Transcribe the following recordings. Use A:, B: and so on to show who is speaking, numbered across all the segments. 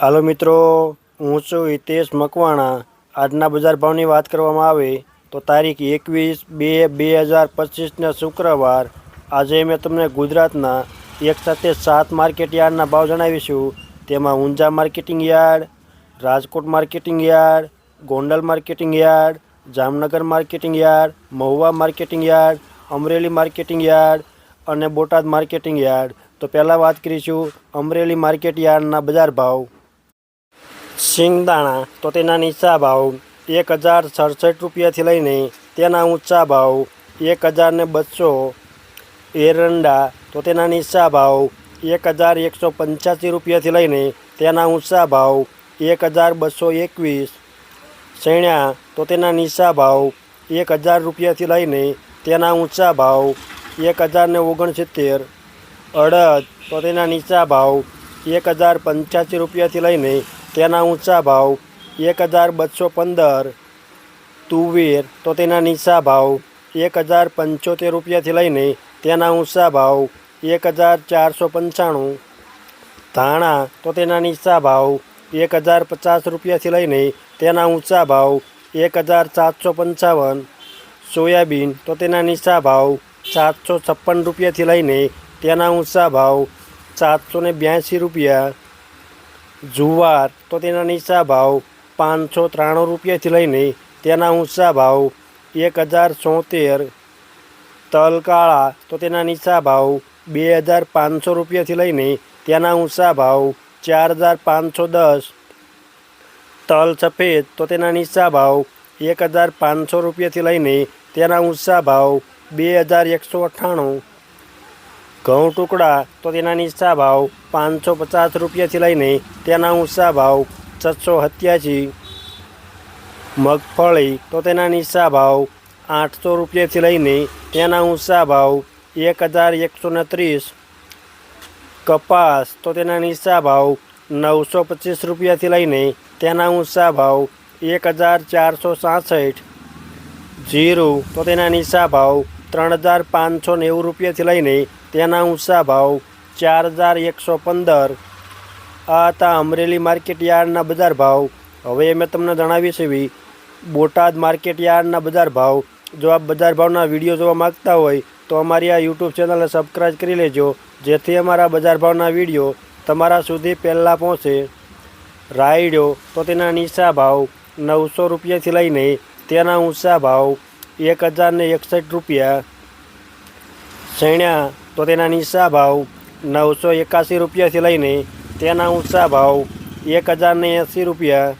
A: હાલો મિત્રો, હું છું હિતેશ મકવાણા. આજના બજાર ભાવની વાત કરવામાં આવે તો તારીખ એકવીસ બે બે હજાર પચીસના શુક્રવાર. આજે મેં તમને ગુજરાતના એક સાથે સાત માર્કેટ યાર્ડના ભાવ જણાવીશું. તેમાં Unjha marketing yard, Rajkot marketing yard, Gondal marketing yard, Jamnagar marketing yard, Mahuva marketing yard, Amreli marketing yard અને બોટાદ માર્કેટિંગ યાર્ડ. તો પહેલાં વાત કરીશું અમરેલી માર્કેટ યાર્ડના બજાર ભાવ. શિંગદાણા, તો તેના નીચા ભાવ એક હજાર સડસઠ રૂપિયાથી લઈને તેના ઊંચા ભાવ એક હજાર ને બસો. એરંડા, તો તેના નીચા ભાવ એક હજાર એકસો પંચ્યાસી રૂપિયાથી લઈને તેના ઊંચા ભાવ એક હજાર બસો એકવીસ. શેણ્યા, તો તેના નીચા ભાવ એક હજાર રૂપિયાથી લઈને તેના ઊંચા ભાવ એક હજાર ને ઓગણસિત્તેર. અડદ, તો તેના નીચા ભાવ એક હજાર પંચ્યાસી રૂપિયાથી લઈને તેના ઊંચા ભાવ એક હજાર બસો પંદર. તુવેર, તો તેના નીચા ભાવ એક હજાર પંચોતેર રૂપિયાથી લઈને તેના ઊંચા ભાવ એક હજાર ચારસો પંચાણું. ધાણા, તો તેના નીચા ભાવ એક હજાર પચાસ રૂપિયાથી લઈને તેના ઊંચા ભાવ એક હજાર સાતસો પંચાવન. સોયાબીન, તો તેના નીચા ભાવ સાતસો છપ્પન રૂપિયાથી લઈને તેના ઊંચા ભાવ સાતસો બ્યાસી રૂપિયા. જુવાર તો તેના નીચા ભાવ પાંચસો ત્રાણું રૂપિયાથી લઈને તેના ઊંચા ભાવ એક હજાર છોતેર તલ કાળા તો તેના નીચા ભાવ બે હજાર પાંચસો રૂપિયાથી લઈને તેના ઊંચા ભાવ ચાર હજાર પાંચસો દસ. તલ સફેદ તો તેના નીચા ભાવ એક હજાર પાંચસો રૂપિયાથી લઈને તેના ઊંચા ભાવ બે હજાર એકસો અઠ્ઠાણું. ઘઉં ટુકડા તો તેના નીચા ભાવ પાંચસો પચાસ રૂપિયાથી લઈને તેના ઊંચા ભાવ છસો સત્યાસી. મગફળી તો તેના નીચા ભાવ આઠસો રૂપિયાથી લઈને તેના ઊંચા ભાવ એક હજાર એકસો ને ત્રીસ. કપાસ તો તેના નીચા ભાવ નવસો પચીસ રૂપિયાથી લઈને તેના ઊંચા ભાવ એક હજાર ચારસો સાસઠ. જીરું તો તેના નીચા ભાવ ત્રણ હજાર પાંચસો નેવું રૂપિયાથી લઈને તેના ઊંચા ભાવ ચાર હજાર એકસો પંદર. આ હતા અમરેલી માર્કેટ યાર્ડના બજાર ભાવ. હવે મેં તમને જણાવી છે બોટાદ માર્કેટ યાર્ડના બજાર ભાવ. જો આપ બજાર ભાવના વીડિયો જોવા માગતા હોય, તો અમારી આ યુટ્યુબ ચેનલને સબસ્ક્રાઈબ કરી લેજો. જેથી અમારા બજાર ભાવના વીડિયો તમારા સુધી પહેલાં પહોંચે. રાયડો તો તેના નીચા ભાવ નવસો રૂપિયાથી લઈને તેના ઊંચા ભાવ એક હજાર ને એકસઠ રૂપિયા. શેણ્યા તો તેના નીચા ભાવ નવસો એકાસી રૂપિયાથી લઈને તેના ઊંચા ભાવ એક હજારને એંસી રૂપિયા.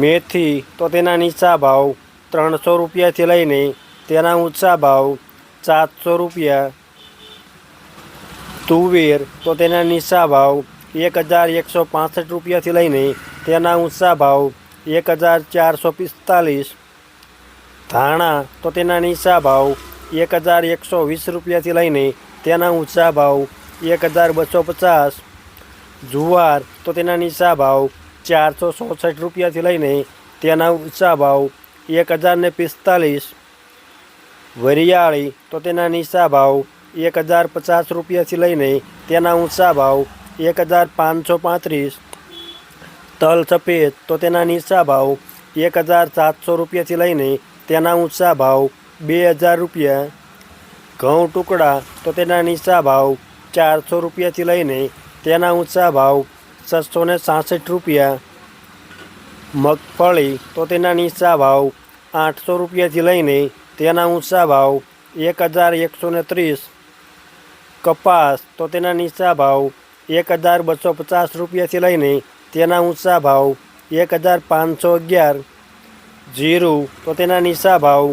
A: મેથી, તો તેના નીચા ભાવ ત્રણસો રૂપિયાથી લઈને તેના ઊંચા ભાવ સાતસો રૂપિયા. તુવેર, તો તેના નીચા ભાવ એક હજાર એકસો પાસઠ રૂપિયાથી લઈને તેના ઊંચા ભાવ એક હજાર ચારસો પિસ્તાલીસ. ધાણા, તો તેના નીચા ભાવ એક હજાર એકસો વીસ રૂપિયાથી લઈને તેના ઊંચા ભાવ એક હજાર બસો પચાસ. જુવાર તો તેના નીચા ભાવ ચારસો ચોસઠ રૂપિયાથી લઈને તેના ઊંચા ભાવ એક હજાર ને પિસ્તાલીસ. વરિયાળી તો તેના નીચા ભાવ એક હજાર પચાસ રૂપિયાથી લઈને તેના ઊંચા ભાવ એક હજાર પાંચસો પાંત્રીસ. તલ સફેદ તો તેના નીચા ભાવ એક હજાર સાતસો રૂપિયાથી લઈને તેના ઊંચા ભાવ બે હજાર રૂપિયા. ઘઉં ટુકડા તો તેના નીચા ભાવ ચારસો રૂપિયાથી લઈને તેના ઊંચા ભાવ છસો ને સાસઠ રૂપિયા. મગફળી તો તેના નીચા ભાવ આઠસો રૂપિયાથી લઈને તેના ઊંચા ભાવ એક હજાર એકસો ને ત્રીસ. કપાસ તો તેના નીચા ભાવ એક હજાર બસો પચાસ રૂપિયાથી લઈને તેના ઊંચા ભાવ એક હજાર પાંચસો અગિયાર. જીરું તો તેના નીચા ભાવ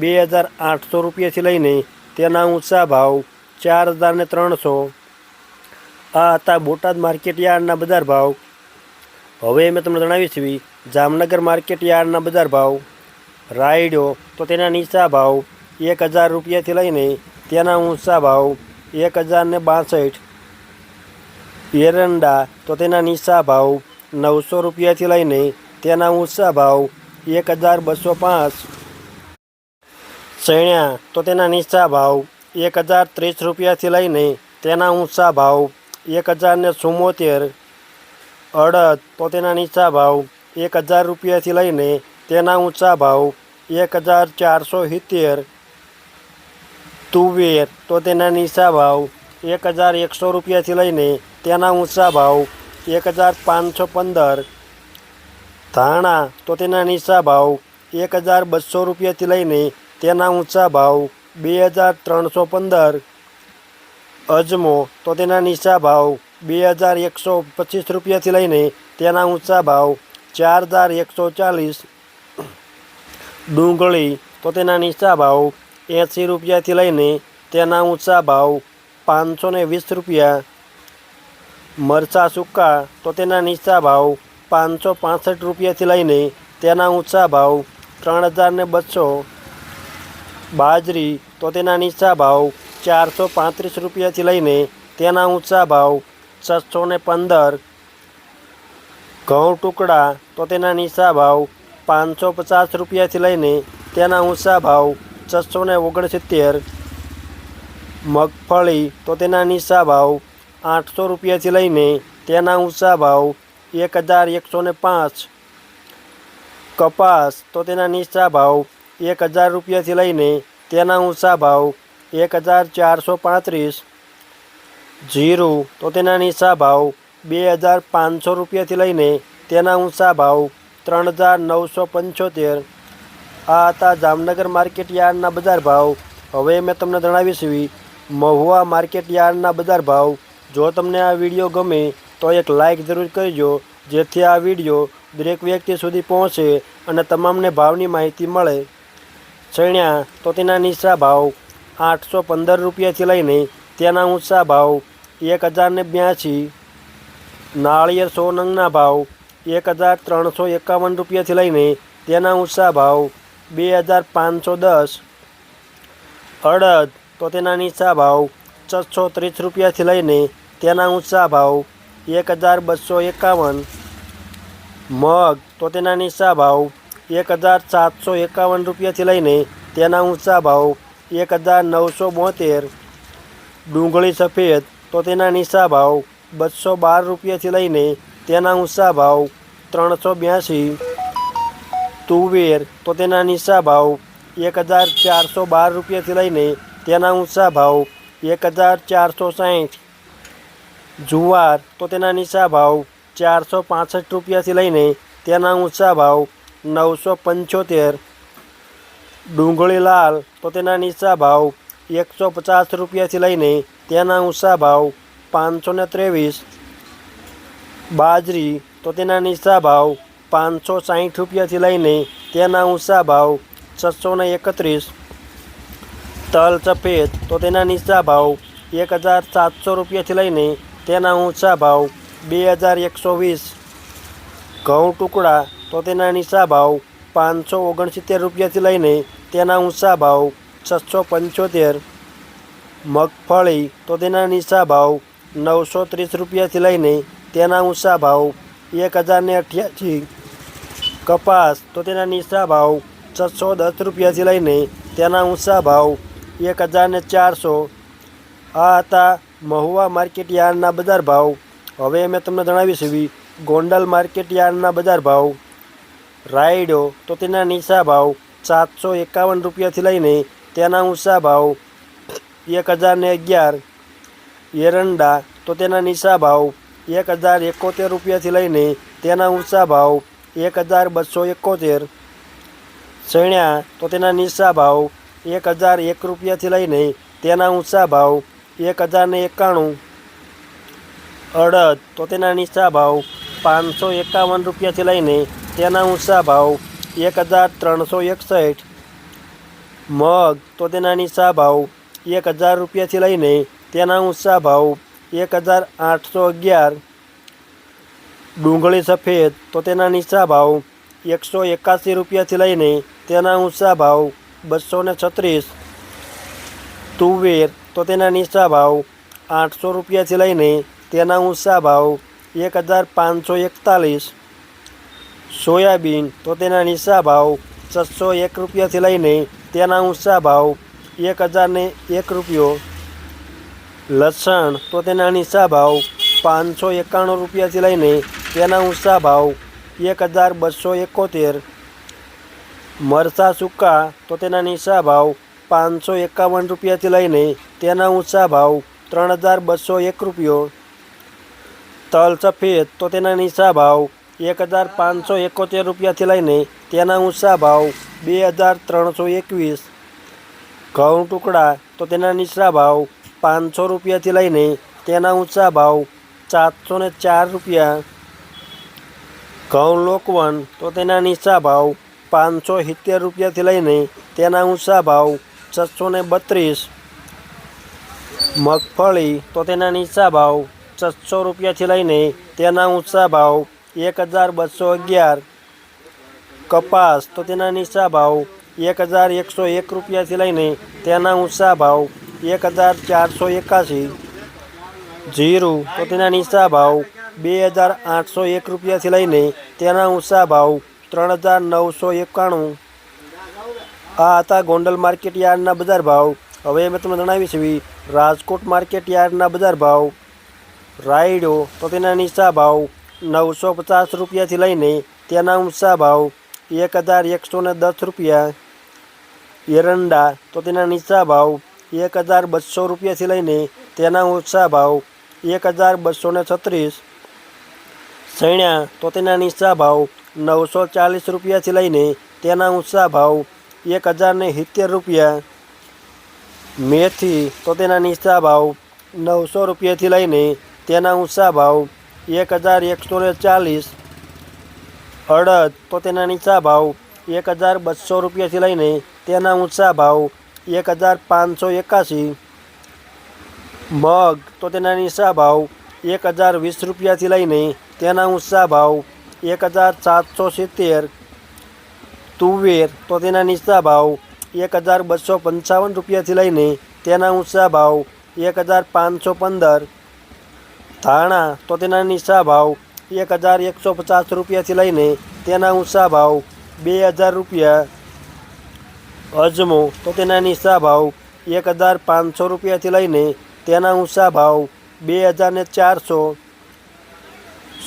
A: બે હજાર આઠસો રૂપિયાથી લઈને તેના ઊંચા ભાવ ચાર હજાર ને ત્રણસો. આ હતા બોટાદ માર્કેટ યાર્ડના બજાર ભાવ. હવે મેં તમને જણાવી છીએ જામનગર માર્કેટ યાર્ડના બજાર ભાવ. રાયડો તો તેના નીચા ભાવ એક હજાર રૂપિયાથી લઈને તેના ઊંચા ભાવ એક હજાર ને બાસઠ. એરંડા તો તેના નીચા ભાવ નવસો રૂપિયાથી લઈને તેના ઊંચા ભાવ એક હજાર બસો પાંચ. ચણ્યા, તો તેના નીચા ભાવ એક હજાર ત્રીસ રૂપિયાથી લઈને તેના ઊંચા ભાવ એક હજાર ને ચુમ્મોતેર અડદ, તો તેના નીચા ભાવ એક હજાર રૂપિયાથી લઈને તેના ઊંચા ભાવ એક હજાર ચારસો સિત્તેર. તુવેર, તો તેના નીચા ભાવ એક હજાર એકસો રૂપિયાથી લઈને તેના ઊંચા ભાવ એક હજાર પાંચસો પંદર. ધાણા, તો તેના નીચા ભાવ એક હજાર બસો રૂપિયાથી લઈને તેના ઊંચા ભાવ બે હજાર ત્રણસો પંદર. અજમો તો તેના નીચા ભાવ બે હજાર એકસો પચીસ રૂપિયાથી લઈને તેના ઊંચા ભાવ ચાર હજાર એકસો ચાલીસ. ડુંગળી તો તેના નીચા ભાવ એંસી રૂપિયાથી લઈને તેના ઊંચા ભાવ પાંચસો ને વીસ રૂપિયા. મરચાં સૂકા તો તેના નીચા ભાવ પાંચસો પાસઠ રૂપિયાથી લઈને તેના ઊંચા ભાવ ત્રણ હજાર બસો. બાજરી તો તેના નીચા ભાવ ચારસો પાંત્રીસ રૂપિયાથી લઈને તેના ઊંચા ભાવ છસો ને પંદર. ઘઉં ટુકડા તો તેના નીચા ભાવ પાંચસો પચાસ રૂપિયાથી લઈને તેના ઊંચા ભાવ છસો ને ઓગણસિત્તેર. મગફળી તો તેના નીચા ભાવ આઠસો રૂપિયાથી લઈને તેના ઊંચા ભાવ એક હજાર એકસો ને પાંચ. કપાસ તો તેના નીચા ભાવ એક હજાર રૂપિયાથી લઈને તેના ઊંચા ભાવ એક હજાર ચારસો પાંત્રીસ જીરું, તો તેના નીચા ભાવ બે હજાર પાંચસો રૂપિયાથી લઈને તેના ઊંચા ભાવ ત્રણ હજાર નવસો પંચોતેર. આ હતા જામનગર માર્કેટ યાર્ડના બજાર ભાવ. હવે મેં તમને જણાવીશ એવી મહુવા માર્કેટ યાર્ડના બજાર ભાવ. જો તમને આ વીડિયો ગમે તો એક લાઈક જરૂર કરજો, જેથી આ વીડિયો દરેક વ્યક્તિ સુધી પહોંચે અને તમામને ભાવની માહિતી મળે. ચણ્યા, તો તેના નીચા ભાવ આઠસો પંદર રૂપિયાથી લઈને તેના ઊંચા ભાવ એક હજારને બ્યાસી નાળિયેર સો નંગના ભાવ એક હજાર ત્રણસો એકાવન રૂપિયાથી લઈને તેના ઊંચા ભાવ બે હજાર પાંચસો દસ. અડદ, તો તેના નીચા ભાવ છસો ત્રીસ રૂપિયાથી લઈને તેના ઊંચા ભાવ એક હજાર બસો એકાવન. મગ, તો તેના નીચા ભાવ એક હજાર સાતસો એકાવન રૂપિયાથી લઈને તેના ઊંચા ભાવ એક હજાર નવસો બોતેર. ડુંગળી સફેદ તો તેના નીચા ભાવ બસો બાર રૂપિયાથી લઈને તેના ઊંચા ભાવ ત્રણસો બ્યાસી. તુવેર તો તેના નીચા ભાવ એક હજાર ચારસો બાર રૂપિયાથી લઈને તેના ઊંચા ભાવ એક હજાર ચારસો સાહીઠ જુવાર તો તેના નીચા ભાવ ચારસો પાસઠ રૂપિયાથી લઈને તેના ઊંચા ભાવ નવસો પંચોતેર ડુંગળી લાલ તો તેના નીચા ભાવ એકસો પચાસ રૂપિયાથી લઈને તેના ઊંચા ભાવ પાંચસો ને ત્રેવીસ બાજરી તો તેના નીચા ભાવ પાંચસો સાઠ રૂપિયાથી લઈને તેના ઊંચા ભાવ છસો ને એકત્રીસ તલ સફેદ તો તેના નીચા ભાવ એક હજાર સાતસો રૂપિયાથી લઈને તેના ઊંચા ભાવ બે હજાર એકસો વીસ ઘઉં ટુકડા તો તેના નીચા ભાવ પાંચસો ઓગણસિત્તેર રૂપિયાથી લઈને તેના ઊંચા ભાવ છસો પંચોતેર. મગફળી તો તેના નીચા ભાવ નવસો ત્રીસ રૂપિયાથી લઈને તેના ઊંચા ભાવ એક હજારને અઠ્યાસી. કપાસ તો તેના નીચા ભાવ છસો દસ રૂપિયાથી લઈને તેના ઊંચા ભાવ એક હજારને ચારસો. આ હતા મહુવા માર્કેટ યાર્ડના બજાર ભાવ. હવે મેં તમને જણાવીશ એવી ગોંડલ માર્કેટ યાર્ડના બજાર ભાવ. રાયડો તો તેના નીચા ભાવ સાતસો એકાવન રૂપિયાથી લઈને તેના ઊંચા ભાવ એક હજારને અગિયાર. એરંડા તો તેના નીચા ભાવ એક હજાર એકોતેર રૂપિયાથી લઈને તેના ઊંચા ભાવ એક હજાર બસો એકોતેર. ચણ્યા તો તેના નીચા ભાવ એક હજાર એક રૂપિયાથી લઈને તેના ઊંચા ભાવ એક હજારને એકાણું. અડદ તો તેના નીચા ભાવ પાંચસો એકાવન રૂપિયાથી લઈને તેના ઊંચા ભાવ એક હજાર ત્રણસો એકસઠ. મગ તો તેના નીચા ભાવ એક હજાર રૂપિયાથી લઈને તેના ઊંચા ભાવ એક હજાર આઠસો અગિયાર. ડુંગળી સફેદ તો તેના નીચા ભાવ એકસો એકાસી રૂપિયાથી લઈને તેના ઊંચા ભાવ બસો ને છત્રીસ. તુવેર તો તેના નીચા ભાવ આઠસો રૂપિયાથી લઈને તેના ઊંચા ભાવ એક હજાર પાંચસો એકતાલીસ. સોયાબીન તો તેના નીચા ભાવ છસો એક રૂપિયાથી લઈને તેના ઊંચા ભાવ એક હજારને એક રૂપિયો. લસણ તો તેના નીચા ભાવ પાંચસો એકાણું રૂપિયાથી લઈને તેના ઊંચા ભાવ એક હજાર બસો એકોતેર. મરચાં સૂકા તો તેના નીચા ભાવ પાંચસો એકાવન રૂપિયાથી લઈને તેના ઊંચા ભાવ ત્રણ હજાર બસો એક રૂપિયો. તલ સફેદ તો તેના નીચા ભાવ એક હજાર પાંચસો એકોતેર રૂપિયાથી લઈને તેના ઊંચા ભાવ બે હજાર ત્રણસો એકવીસ. ઘઉં ટુકડા તો તેના નીચા ભાવ પાંચસો રૂપિયાથી લઈને તેના ઊંચા ભાવ સાતસો ને ચાર રૂપિયા. ઘઉં લોકવન તો તેના નીચા ભાવ પાંચસો સિત્તેર રૂપિયાથી લઈને તેના ઊંચા ભાવ છસો ને બત્રીસ. મગફળી તો તેના નીચા ભાવ છસો રૂપિયાથી લઈને તેના ઊંચા ભાવ એક હજાર બસો અગિયાર. કપાસ, તો તેના નીચા ભાવ એક હજાર એકસો એક રૂપિયાથી લઈને તેના ઊંચા ભાવ એક હજાર ચારસો એકાસી જીરું, તો તેના નીચા ભાવ બે હજાર આઠસો એક રૂપિયાથી લઈને તેના ઊંચા ભાવ ત્રણ હજાર નવસો એકાણું. આ હતા ગોંડલ માર્કેટ યાર્ડના બજાર ભાવ. હવે મેં તમને જણાવી એવી રાજકોટ માર્કેટ યાર્ડના બજાર ભાવ. રાયડો, તો તેના નીચા ભાવ નવસો પચાસ રૂપિયાથી લઈને તેના ઊંચા ભાવ એક હજાર એકસો ને દસ રૂપિયા. એરંડા તો તેના નીચા ભાવ એક હજાર બસો રૂપિયાથી લઈને તેના ઊંચા ભાવ એક હજાર બસો ને છત્રીસ. સૈણ્યા તો તેના નીચા ભાવ નવસો ચાલીસ રૂપિયાથી લઈને તેના ઊંચા ભાવ એક હજાર ને સિત્તેર રૂપિયા. મેથી તો તેના નીચા ભાવ નવસો રૂપિયાથી લઈને તેના ઊંચા ભાવ એક હજાર એકસો ને ચાલીસ અડદ તો તેના નીચા ભાવ એક હજાર બસો રૂપિયાથી લઈને તેના ઊંચા ભાવ એક હજાર પાંચસો એકાસી મગ તો તેના નીચા ભાવ એક હજાર વીસ રૂપિયાથી લઈને તેના ઊંચા ભાવ એક હજાર સાતસો સિત્તેર તુવેર તો તેના નીચા ભાવ એક હજાર બસો પંચાવન રૂપિયાથી લઈને તેના ઊંચા ભાવ એક હજાર પાંચસો પંદર ધાણા, તો તેના નીચા ભાવ એક હજાર એકસો પચાસ રૂપિયાથી લઈને તેના ઊંચા ભાવ બે હજાર રૂપિયા અજમો, તો તેના નીચા ભાવ એક હજાર પાંચસો રૂપિયાથી લઈને તેના ઊંચા ભાવ બે હજાર ને ચારસો.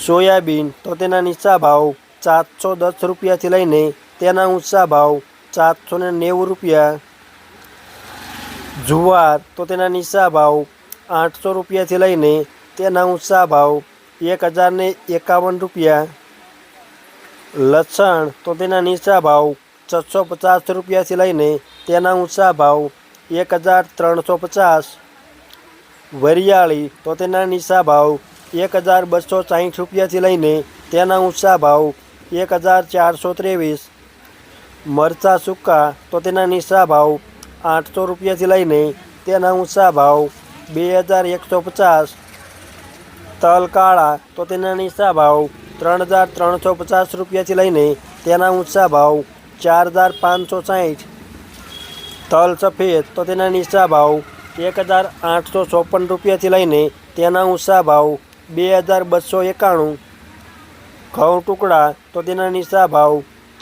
A: સોયાબીન, તો તેના નીચા ભાવ સાતસો દસ રૂપિયાથી લઈને તેના ઊંચા ભાવ સાતસો ને નેવું રૂપિયા. જુવાર, તો તેના નીચા ભાવ આઠસો રૂપિયાથી લઈને તેના ઊંચા ભાવ એક હજાર ને એકાવન રૂપિયા લસણ તો તેના નીચા ભાવ છસો પચાસ રૂપિયાથી લઈને તેના ઊંચા ભાવ એક હજાર ત્રણસો પચાસ વરિયાળી તો તેના નીચા ભાવ એક હજાર બસો સાહીઠ રૂપિયાથી લઈને તેના ઊંચા ભાવ એક હજાર ચારસો ત્રેવીસ મરચાં સૂકા તો તેના નીચા ભાવ આઠસો રૂપિયાથી લઈને તેના ઊંચા ભાવ બે હજાર એકસો પચાસ તલ કાળા, તો તેના નીચા ભાવ ત્રણ હજાર ત્રણસો પચાસ રૂપિયાથી લઈને તેના ઊંચા ભાવ ચાર હજાર પાંચસો સાહીઠ. તલ સફેદ, તો તેના નીચા ભાવ એક હજાર આઠસો ચોપન રૂપિયાથી લઈને તેના ઊંચા ભાવ બે હજાર બસો એકાણું. ઘઉં ટુકડા, તો તેના નીચા ભાવ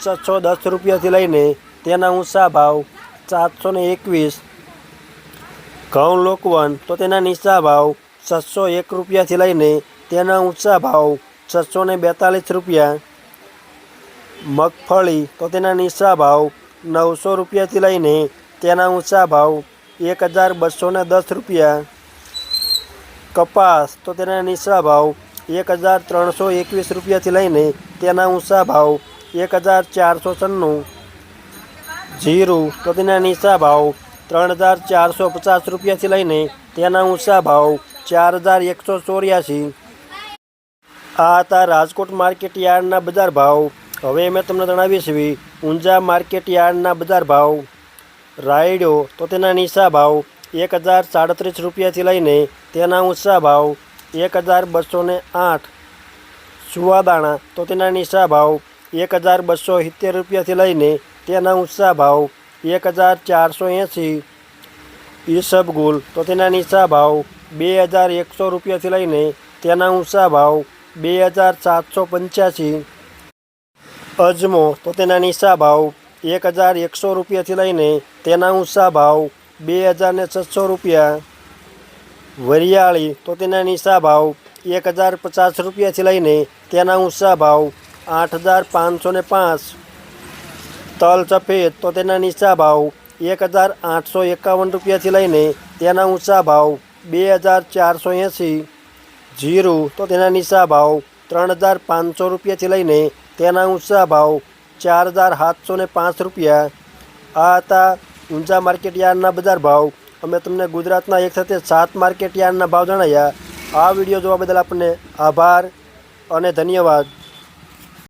A: છસો દસ રૂપિયાથી લઈને તેના ઊંચા ભાવ સાતસો ને એકવીસ. ઘઉં લોકવન, તો તેના નીચા ભાવ છસો એક રૂપિયાથી લઈને તેના ઊંચા ભાવ છસો ને બેતાલીસ રૂપિયા. મગફળી તો તેના નીચા ભાવ નવસો રૂપિયાથી લઈને તેના ઊંચા ભાવ એક હજાર બસો ને દસ રૂપિયા. કપાસ તો તેના નીચા ભાવ એક હજાર ત્રણસો એકવીસ રૂપિયાથી લઈને તેના ઊંચા ભાવ એક હજાર ચારસો છન્નું. જીરું તો તેના નીચા ભાવ ત્રણ હજાર ચારસો પચાસ રૂપિયાથી લઈને તેના ઊંચા ભાવ ચાર હજાર એકસો ચોર્યાસી. આ હતા રાજકોટ માર્કેટ યાર્ડના બજાર ભાવ. હવે મેં તમને જણાવીશ એવી, ઊંઝા માર્કેટ યાર્ડના બજાર ભાવ. રાયડો તો તેના નીચા ભાવ, એક હજાર સાડત્રીસ રૂપિયાથી લઈને તેના ઊંચા ભાવ, એક હજાર બસો ને આઠ. સુવાદાણા તો તેના નીચા ભાવ, એક હજાર બસો સિત્તેર રૂપિયાથી લઈને તેના ઊંચા ભાવ, એક હજાર ચારસો એંસી. ઈસબગુલ તો તેના નીચા ભાવ બે હજાર એકસો રૂપિયાથી લઈને તેના ઊંચા ભાવ બે હજાર સાતસો પંચ્યાસી. અજમો તો તેના નીચા ભાવ એક હજાર એકસો રૂપિયાથી લઈને તેના ઊંચા ભાવ બે હજાર ને છસો રૂપિયા. વરિયાળી તો તેના નીચા ભાવ એક હજાર પચાસ રૂપિયાથી લઈને તેના ઊંચા ભાવ આઠ હજાર પાંચસો ને પાંચ. તલ સફેદ તો તેના નીચા ભાવ એક હજાર આઠસો એકાવન રૂપિયાથી લઈને તેના ઊંચા ભાવ બે હજાર ચારસો એંસી જીરું, તો તેના નીચા ભાવ ત્રણ હજાર પાંચસો રૂપિયાથી લઈને તેના ઊંચા ભાવ ચાર હજાર સાતસો ને પાંચ રૂપિયા. આ હતા ઊંચા માર્કેટ યાર્ડના બજાર ભાવ. અમે તમને ગુજરાતના એક સાથે સાત માર્કેટ યાર્ડના ભાવ જણાવ્યા આ વીડિયો જોવા બદલ આપને આભાર અને ધન્યવાદ.